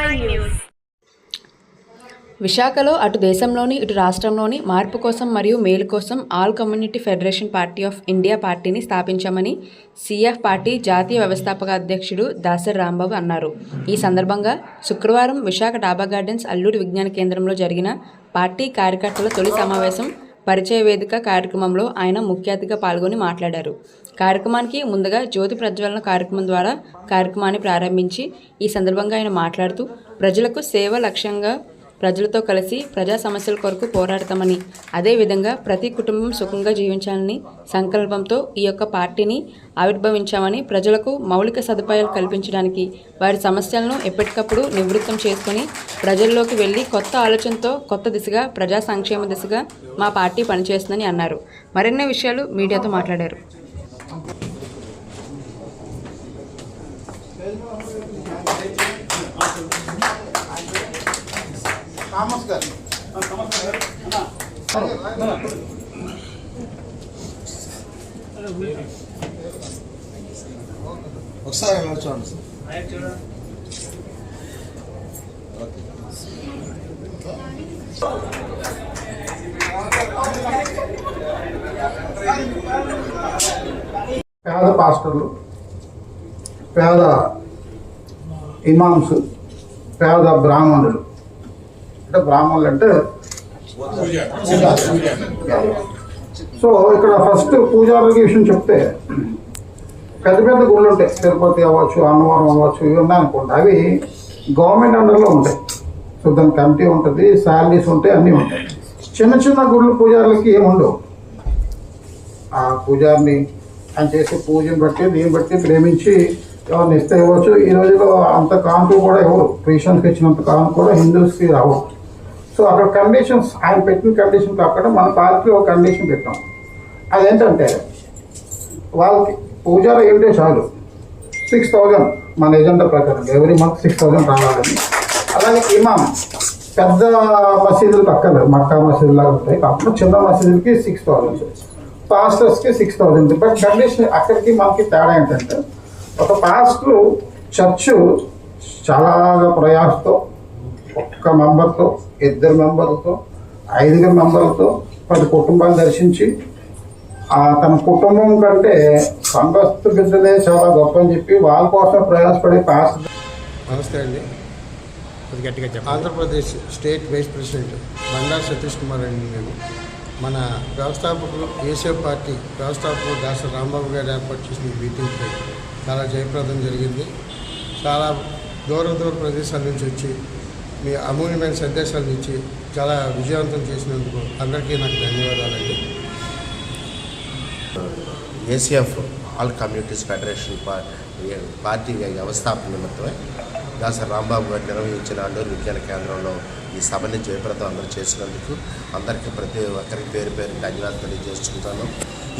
Nine news విశాఖలో అటు దేశంలోని ఇటు రాష్ట్రంలోని మార్పు కోసం మరియు మేలు కోసం all community federation party of India పార్టీని స్థాపించామని సిఎఫ్ పార్టీ జాతీయ వ్యవస్థాపక అధ్యక్షుడు దాసరి రాంబాబు అన్నారు. ఈ సందర్భంగా శుక్రవారం విశాఖ డాబా గార్డెన్స్ అల్లూరి విజ్ఞాన కేంద్రంలో జరిగిన పార్టీ కార్యకర్తల తొలి సమావేశం పరిచయ వేదిక కార్యక్రమంలో ఆయన ముఖ్య అతిథిగా పాల్గొని మాట్లాడారు. కార్యక్రమానికి ముందుగా జ్యోతి ప్రజ్వలన కార్యక్రమం ద్వారా కార్యక్రమాన్ని ప్రారంభించి ఈ సందర్భంగా ఆయన మాట్లాడుతూ ప్రజలకు సేవ లక్ష్యంగా ప్రజలతో కలిసి ప్రజా సమస్యల కొరకు పోరాడతామని అదేవిధంగా ప్రతి కుటుంబం సుఖంగా జీవించాలని సంకల్పంతో ఈ యొక్క పార్టీని ఆవిర్భవించామని ప్రజలకు మౌలిక సదుపాయాలు కల్పించడానికి వారి సమస్యలను ఎప్పటికప్పుడు నివృత్తం చేసుకుని ప్రజల్లోకి వెళ్ళి కొత్త ఆలోచనతో కొత్త దిశగా ప్రజా సంక్షేమ దిశగా మా పార్టీ పనిచేస్తుందని అన్నారు. మరిన్ని విషయాలు మీడియాతో మాట్లాడారు. నమస్కారం. ఒకసారి చూడండి సార్? పేద పాస్టర్లు పేద ఇమామ్స్ పేద బ్రాహ్మణులు అంటే బ్రాహ్మణులు అంటే సో ఇక్కడ ఫస్ట్ పూజారులకి విషయం చెప్తే పెద్ద పెద్ద గుళ్ళు ఉంటాయి. తిరుపతి అవ్వచ్చు అన్నవరం అవ్వచ్చు ఇవి ఉన్నాయి అనుకోండి. అవి గవర్నమెంట్ అండర్లో ఉంటాయి. సో దాని కమిటీ ఉంటుంది శాలరీస్ ఉంటాయి అన్నీ ఉంటాయి. చిన్న చిన్న గుళ్ళు పూజారులకి ఏమి ఉండవు. ఆ పూజారిని ఆయన చేసే పూజను బట్టి దీన్ని బట్టి ప్రేమించి ఎవరిని ఇస్తే ఇవ్వచ్చు. ఈ రోజులో అంత కాంపు కూడా ఇవ్వరు క్రిస్టియన్స్కి ఇచ్చినంత కాంపు కూడా హిందూస్కి రావు. సో అక్కడ కండిషన్స్ ఆయన పెట్టిన కండిషన్ అక్కడ మన పార్టీలో ఒక కండిషన్ పెట్టాం. అదేంటంటే వాళ్ళకి పూజారా ఏంటే చాలు? సిక్స్ థౌజండ్ మన ఎజెండా ప్రకారం ఎవ్రీ మంత్ సిక్స్ థౌజండ్ రావాలని. అలాగే ఇమామ్ పెద్ద మసీదులు పక్కన మక్కా మసీదు లాగా ఉంటాయి. కాకుండా చిన్న మసీదులకి సిక్స్ థౌజండ్ పాస్టర్స్కి సిక్స్ థౌజండ్ బట్ కండిషన్ అక్కడికి మనకి తేడా ఏంటంటే ఒక పాస్టర్ చర్చ్ చాలా ప్రయాసతో ఒక్క మెంబర్తో ఇద్దరు మెంబర్లతో ఐదుగురు మెంబర్లతో పది కుటుంబాలు దర్శించి ఆ తన కుటుంబం కంటే సంపస్తు బిడ్డలే చాలా గొప్ప అని చెప్పి వాళ్ళ కోసం ప్రయాసపడే పాస్టర్ నమస్తే అండి. Andhra Pradesh state vice president Bandaru Satish Kumar అండి నేను. మన వ్యవస్థాపకులు ఏసీఎఫ్ పార్టీ వ్యవస్థాపకులు డాక్టర్ రాంబాబు గారు ఏర్పాటు చేసిన ఈ మీటింగ్కి చాలా జయప్రదం జరిగింది. చాలా దూర దూర ప్రదేశాల నుంచి వచ్చి మీ అమూల్యమైన సందేశాలను ఇచ్చి చాలా విజయవంతం చేసినందుకు అందరికీ నాకు ధన్యవాదాలండి. ACF all communities federation party వ్యవస్థాపన నిమిత్తమే దాసరి రాంబాబు గారు నిర్వహించిన అల్లూరు విజ్ఞాన కేంద్రంలో ఈ సభని జయప్రదం అందరూ చేసినందుకు అందరికీ ప్రతి ఒక్కరికి పేరు పేరు ధన్యవాదాలు తెలియజేసుకుంటాను.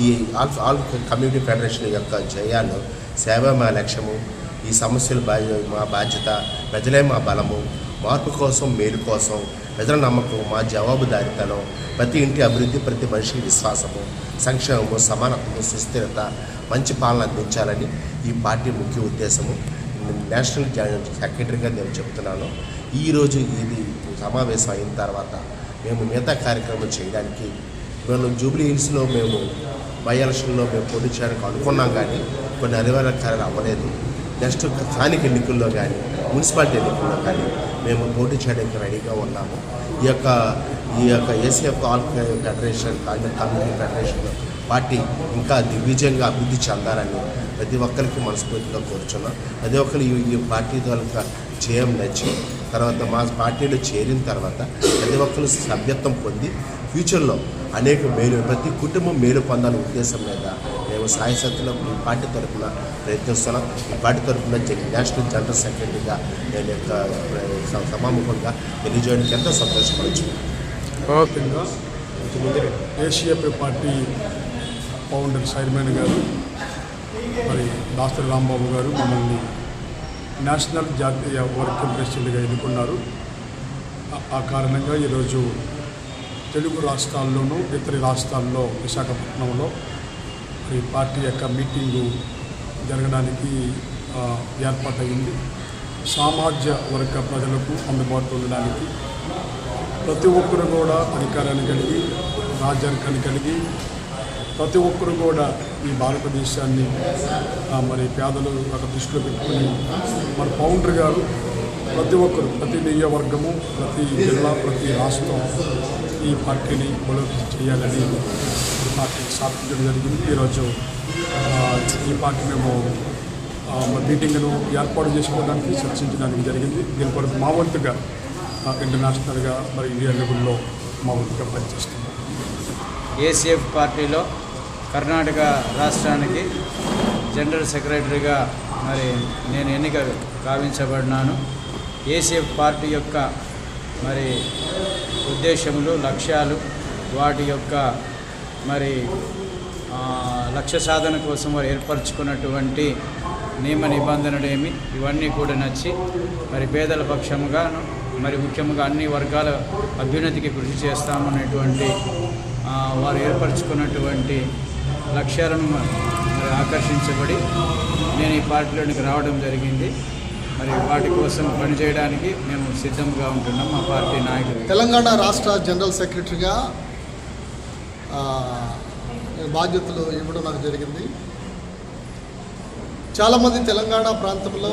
ఈ ఆల్ ఆల్ కమ్యూనిటీ ఫెడరేషన్ యొక్క జయాలు సేవ మా లక్ష్యము ఈ సమస్యలు మా బాధ్యత ప్రజలే మా బలము మార్పు కోసం మేలు కోసం ప్రజల నమ్మకం మా జవాబుదారితనం ప్రతి ఇంటి అభివృద్ధి ప్రతి మనిషికి విశ్వాసము సంక్షేమము సమానత్వము సుస్థిరత మంచి పాలన అందించాలని ఈ పార్టీ ముఖ్య ఉద్దేశము. నేషనల్ జాయింట్ సెక్రటరీగా నేను చెప్తున్నాను. ఈరోజు ఇది సమావేశం అయిన తర్వాత మేము మిగతా కార్యక్రమం చేయడానికి మేము జూబ్లీ హిల్స్లో మేము బై ఎలక్షన్లో మేము పోటీ చేయడానికి అనుకున్నాం కానీ కొన్ని అనివార్య కార్యాలు అవ్వలేదు. నెక్స్ట్ స్థానిక ఎన్నికల్లో కానీ మున్సిపాలిటీ ఎన్నికల్లో కానీ మేము పోటీ చేయడానికి రెడీగా ఉన్నాము. ఈ యొక్క ఈ యొక్క ACF all federation community federation party ఇంకా దిగ్విజయంగా అభివృద్ధి చెందాలని ప్రతి ఒక్కరికి మనస్ఫూర్తిగా కోరుచున్నాం. ప్రతి ఒక్కరు ఈ పార్టీ ద్వారా జయం నచ్చి తర్వాత మా పార్టీలో చేరిన తర్వాత ప్రతి ఒక్కరు సభ్యత్వం పొంది ఫ్యూచర్లో అనేక మేలు ప్రతి కుటుంబం మేలు పొందాలనే ఉద్దేశం మీద మేము సాయశక్తిలో ఈ పార్టీ తరఫున ప్రయత్నిస్తున్నాం. ఈ పార్టీ తరఫున నేషనల్ జనరల్ సెక్రటరీగా నేను యొక్క స- సభాముఖంగా తెలియజేయడానికి ఎంతో సంతోషపడచ్చు. ముఖ్యంగా ఏసీఎఫ్ పార్టీ ఫౌండర్ చైర్మన్ గారు మరి దాసరి రాంబాబు గారు మమ్మల్ని నేషనల్ జాతీయ వర్కింగ్ ప్రెసిడెంట్గా ఎన్నుకున్నారు. ఆ- ఆ కారణంగా ఈరోజు తెలుగు రాష్ట్రాల్లోనూ ఇతర రాష్ట్రాల్లో విశాఖపట్నంలో ఈ పార్టీ యొక్క మీటింగు జరగడానికి ఏర్పాటైంది ఏర్పాటయింది. సామాజ్య వర్గ ప్రజలకు అందుబాటులో ఉండడానికి ప్రతి ఒక్కరు కూడా అధికారాన్ని కలిగి రాజ్యాంగాన్ని కలిగి ప్రతి ఒక్కరు కూడా ఈ భారతదేశాన్ని మరి పేదలు ఒక దృష్టిలో పెట్టుకుని మరి పౌండర్ గారు ప్రతి ఒక్కరు ప్రతి నియోజకవర్గము ప్రతి జిల్లా ప్రతి రాష్ట్రం ఈ పార్టీని బలోపేతం చేయాలని ఈ పార్టీ స్థాపించడం జరిగింది. ఈరోజు ఈ పార్టీ మేము మీటింగ్ను ఏర్పాటు చేసుకోవడానికి చర్చించడానికి జరిగింది. దీని కొరకు మా వంతుగా ఇంటర్నేషనల్గా మరి ఇండియా లెవెల్లో మా వంతుగా పనిచేస్తున్నాం. ఏసీఎఫ్ పార్టీలో కర్ణాటక రాష్ట్రానికి జనరల్ సెక్రటరీగా మరి నేను ఎన్నిక కావించబడినాను ఏసీఎఫ్ పార్టీ యొక్క మరి ఉద్దేశములు లక్ష్యాలు వాటి యొక్క మరి లక్ష్య సాధన కోసం వారు ఏర్పరచుకున్నటువంటి నియమ నిబంధనలేమి ఇవన్నీ కూడా నచ్చి మరి పేదల పక్షముగాను మరి ముఖ్యంగా అన్ని వర్గాల అభ్యున్నతికి కృషి చేస్తామనేటువంటి వారు ఏర్పరచుకున్నటువంటి లక్ష్యాలను ఆకర్షించబడి నేను ఈ పార్టీలోనికి రావడం జరిగింది. మరి వాటి కోసం పనిచేయడానికి మేము సిద్ధంగా ఉంటున్నాం మా పార్టీ నాయకులు. తెలంగాణ రాష్ట్ర జనరల్ సెక్రటరీగా బాధ్యతలు ఇవ్వడం నాకు జరిగింది. చాలామంది తెలంగాణ ప్రాంతంలో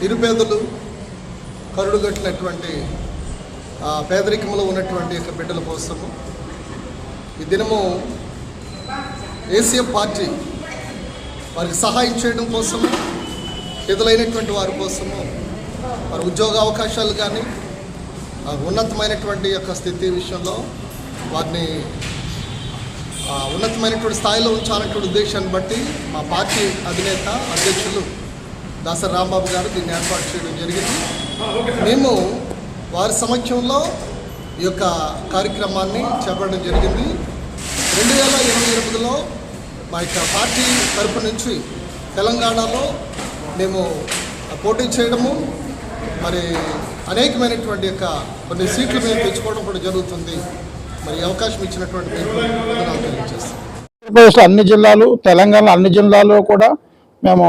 నిరుపేదలు కరుడుగట్టినటువంటి పేదరికంలో ఉన్నటువంటి యొక్క బిడ్డల కోసము ఈ దినము ఏసీఎం పార్టీ వారికి సహాయం చేయడం కోసము ఎదులైనటువంటి వారి కోసము వారి ఉద్యోగ అవకాశాలు కానీ ఉన్నతమైనటువంటి యొక్క స్థితి విషయంలో వారిని ఉన్నతమైనటువంటి స్థాయిలో ఉంచాలనేటువంటి ఉద్దేశాన్ని బట్టి మా పార్టీ అధినేత అధ్యక్షులు దాసరి రాంబాబు గారు దీన్ని ఏర్పాటు చేయడం జరిగింది. మేము వారి సమక్షంలో ఈ యొక్క కార్యక్రమాన్ని చేపట్టడం జరిగింది. రెండు వేల ఇరవై ఎనిమిదిలో మా యొక్క పార్టీ తరపు నుంచి తెలంగాణలో మేము పోటీ చేయడము మరి అనేకమైనటువంటి యొక్క కొన్ని సీట్లు మేము తెచ్చుకోవడం కూడా జరుగుతుంది. మరి అవకాశం ఇచ్చినటువంటి ఆంధ్రప్రదేశ్ ఆంధ్రప్రదేశ్లో అన్ని జిల్లాలు తెలంగాణ అన్ని జిల్లాల్లో కూడా మేము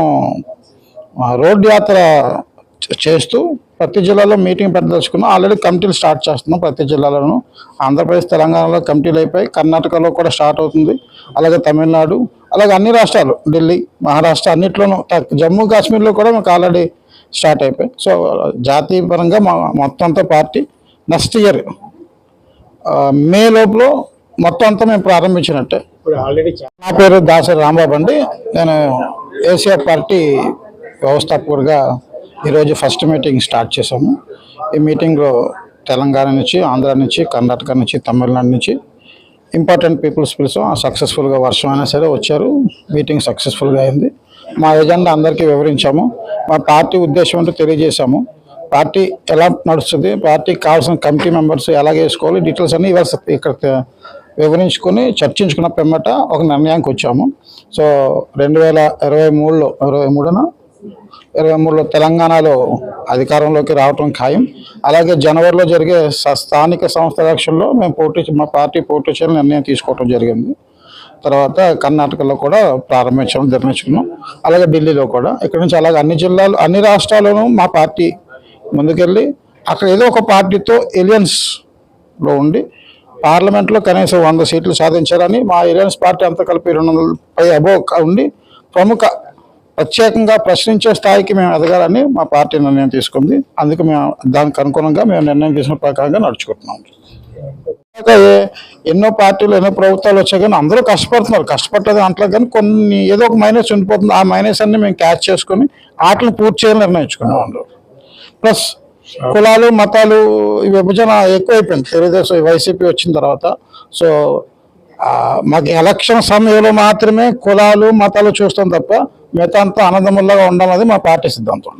రోడ్డు యాత్ర చేస్తూ ప్రతి జిల్లాలో మీటింగ్ పెట్టదలుచుకున్నాం. ఆల్రెడీ కమిటీలు స్టార్ట్ చేస్తున్నాం ప్రతి జిల్లాలోనూ. ఆంధ్రప్రదేశ్ తెలంగాణలో కమిటీలు అయిపోయి కర్ణాటకలో కూడా స్టార్ట్ అవుతుంది. అలాగే తమిళనాడు అలాగే అన్ని రాష్ట్రాలు ఢిల్లీ మహారాష్ట్ర అన్నిట్లోనూ జమ్మూ కాశ్మీర్లో కూడా మాకు ఆల్రెడీ స్టార్ట్ అయిపోయి సో జాతీయ పరంగా మా మొత్తం అంతా పార్టీ నెక్స్ట్ ఇయర్ మే లోపల మొత్తం అంతా మేము ప్రారంభించినట్టే. నా పేరు దాసరి రాంబాబు అండి. నేను ఏసియా పార్టీ వ్యవస్థాపకుడిగా ఈరోజు ఫస్ట్ మీటింగ్ స్టార్ట్ చేశాము. ఈ మీటింగ్లో తెలంగాణ నుంచి ఆంధ్ర నుంచి కర్ణాటక నుంచి తమిళనాడు నుంచి ఇంపార్టెంట్ పీపుల్స్ పిలిచాం సక్సెస్ఫుల్గా వర్షం అయినా సరే వచ్చారు. మీటింగ్ సక్సెస్ఫుల్గా అయింది. మా ఎజెండా అందరికీ వివరించాము. మా పార్టీ ఉద్దేశం అంటూ తెలియజేశాము. పార్టీ ఎలా నడుస్తుంది పార్టీకి కావాల్సిన కమిటీ మెంబర్స్ ఎలా వేసుకోవాలి డీటెయిల్స్ అన్నీ ఇవాళ ఇక్కడ వివరించుకొని చర్చించుకున్న పిమ్మట ఒక నిర్ణయానికి వచ్చాము. సో రెండు వేల ఇరవై మూడులో ఇరవై మూడున ఇరవై మూడులో తెలంగాణలో అధికారంలోకి రావటం ఖాయం. అలాగే జనవరిలో జరిగే స్థానిక సంస్థ ఎలక్షన్లో మేము పోటీ మా పార్టీ పోటీ చేయాలని నిర్ణయం తీసుకోవడం జరిగింది. తర్వాత కర్ణాటకలో కూడా ప్రారంభించడం నిర్ణయించుకున్నాం. అలాగే ఢిల్లీలో కూడా. ఇక్కడ నుంచి అలాగే అన్ని జిల్లాలు అన్ని రాష్ట్రాల్లోనూ మా పార్టీ ముందుకెళ్ళి అక్కడ ఏదో ఒక పార్టీతో ఎలియన్స్లో ఉండి పార్లమెంట్లో కనీసం వంద సీట్లు సాధించాలని మా ఎలియన్స్ పార్టీ అంతా కలిపి రెండు వందల పై అబో ఉండి ప్రముఖ ప్రత్యేకంగా ప్రశ్నించే స్థాయికి మేము ఎదగాలని మా పార్టీ నిర్ణయం తీసుకుంది. అందుకు మేము దానికి అనుగుణంగా మేము నిర్ణయం తీసుకున్న ప్రకారంగా నడుచుకుంటున్నాం. ఏ- ఎన్నో పార్టీలు ఎన్నో ప్రభుత్వాలు వచ్చాయి కానీ అందరూ కష్టపడుతున్నారు. కష్టపడలేదు అంటలేదు కానీ కొన్ని ఏదో ఒక మైనస్ ఉండిపోతుంది. ఆ మైనస్ అన్ని మేము క్యాచ్ చేసుకొని ఆటలు పూర్తి చేయాలని నిర్ణయించుకున్నాం ప్లస్ కులాలు మతాలు ఈ విభజన ఎక్కువైపోయింది. తెలుగుదేశం వైసీపీ వచ్చిన తర్వాత. సో మాకు ఎలక్షన్ సమయంలో మాత్రమే కులాలు మతాలు చూస్తాం తప్ప మిగతా అంతా ఆనందముల్లాగా ఉండాలన్నది మా పార్టీ సిద్ధాంతం.